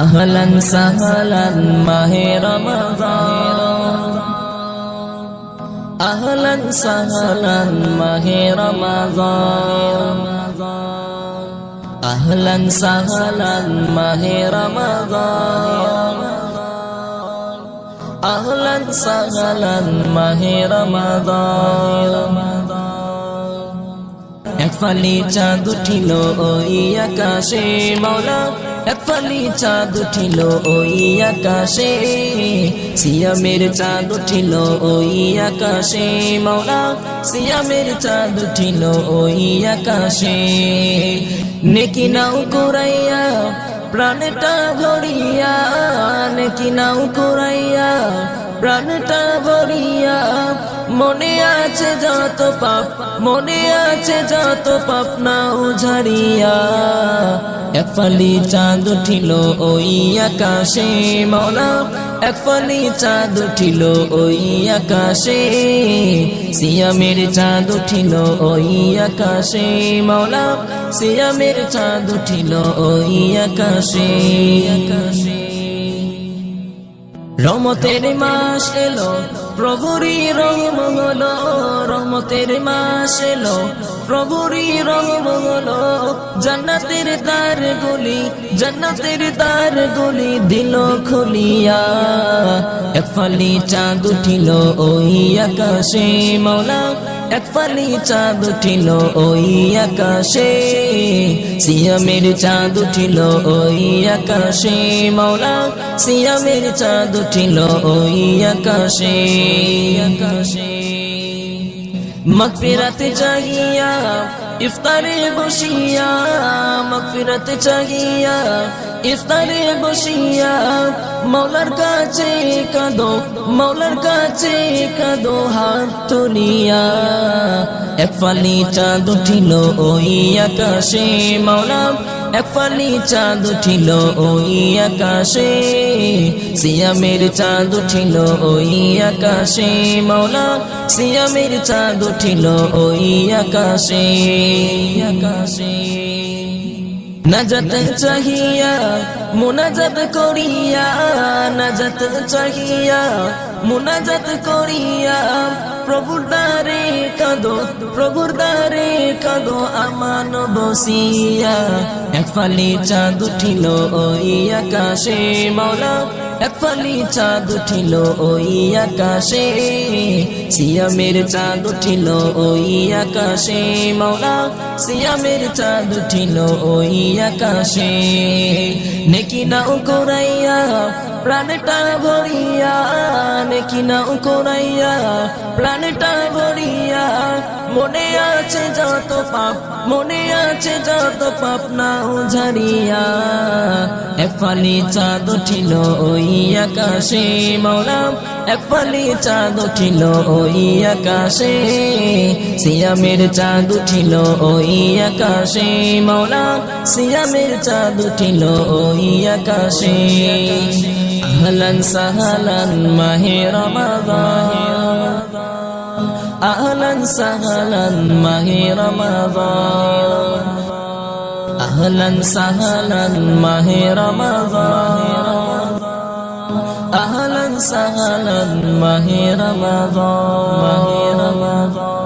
আহলন সহলন মাহে রমজান। আহলন সাহলান মাহে রমজান। আহলান সাহলান মাহে রমজান। আহলান সাহলান মাহে রমজান। এক ফালি চাঁদ উঠিল ওই আকাশে মৌলা এক ফালি চাঁদ উঠিল ওই আকাশে, সিয়ামের চাঁদ উঠিল ওই আকাশে মৌলা সিয়ামের চাঁদ উঠিল ওই আকাশে। নেকি নাও কুরাইয়া, প্রাণটা ঘড়িয়া নেকি নাও কুরাইয়া প্রাণটা ভরিয়া, মনে আছে যত পাপ, মনে আছে যত পাপ না উঝারিয়া। এক ফালি চাঁদ উঠিল ওই আকাশে, মৌলা, এক ফালি চাঁদ উঠিল ওই আকাশে। সিয়ামের চাঁদ উঠিল ওই আকাশে, মৌলা, সিয়ামের চাঁদ উঠিল ওই আকাশে। আকাশে রমতের মাস এলো প্রভুরি রং মঙ্গল রমতের মাস এলো প্রভুরি রং মঙ্গল। জন্নতের তার গুলি জন্নতের তার গুলি দিল খুলিয়া। এক ফালি চাঁদ উঠিল ওই আকাশে মৌলা এক ফালি চাঁদ উঠিল ওই আকাশে, সিয়ামের চাঁদ উঠিল ওই আকাশে মৌলা সিয়ামের চাঁদ উঠিল ওই আকাশে আকাশে। মগফিরাতে চাহিয়া ইফতারে বসিয়া মগফিরাতে চাহিয়া, ইফতারে বসিয়া মৌলার কাছে কাঁদো মৌলার কাছে কাঁদো হাত তুলিয়া। এক ফালি চাঁদ উঠিল ওই আকাশে মৌলা এক ফালি চাঁদ উঠিল ওই আকাশে, সিয়ামের চাঁদ উঠিল ওই আকাশে মৌলা সিয়ামের চাঁদ উঠিল ওই আকাশে আকাশে। নাজাত চাহিয়া, মোনাজাত করিয়া, নাজাত চাহিয়া মোনাজাত করিয়া, প্রভুর দ্বারে কাঁদো, প্রভুর দ্বারে কাঁদো, আমান বসিয়া। এক ফালি চাঁদ উঠিল ওই আকাশে মাওলা এক ফালি চাঁদ উঠিল ওই আকাশে, সিয়ামের চাঁদ উঠিল ওই আকাশে, মাওলা, সিয়ামের চাঁদ উঠিল ওই আকাশে। নেকি নাও কোরাইয়া, প্রাণটা ভরিয়া, নেকি নাও কোরাইয়া, প্রাণটা ভরিয়া। মনে আছে যত পাপ, মনে আছে যত পাপ না ঝারিয়া এক ফালি চাঁদ উঠিল ওই আকাশে মৌলা, এক ফালি চাঁদ উঠিল ওই আকাশে। সিয়ামের চাঁদ উঠিল ওই আকাশে মৌলা, সিয়ামের চাঁদ উঠিল ওই আকাশে। আহলান সাহালান মাহে রমাদান, আহলান সাহালান মাহে রমাদান, আহলান সাহালান মাহে রমাদান। আহলান সাহালান মাহে রমাদান মাহে রমাদান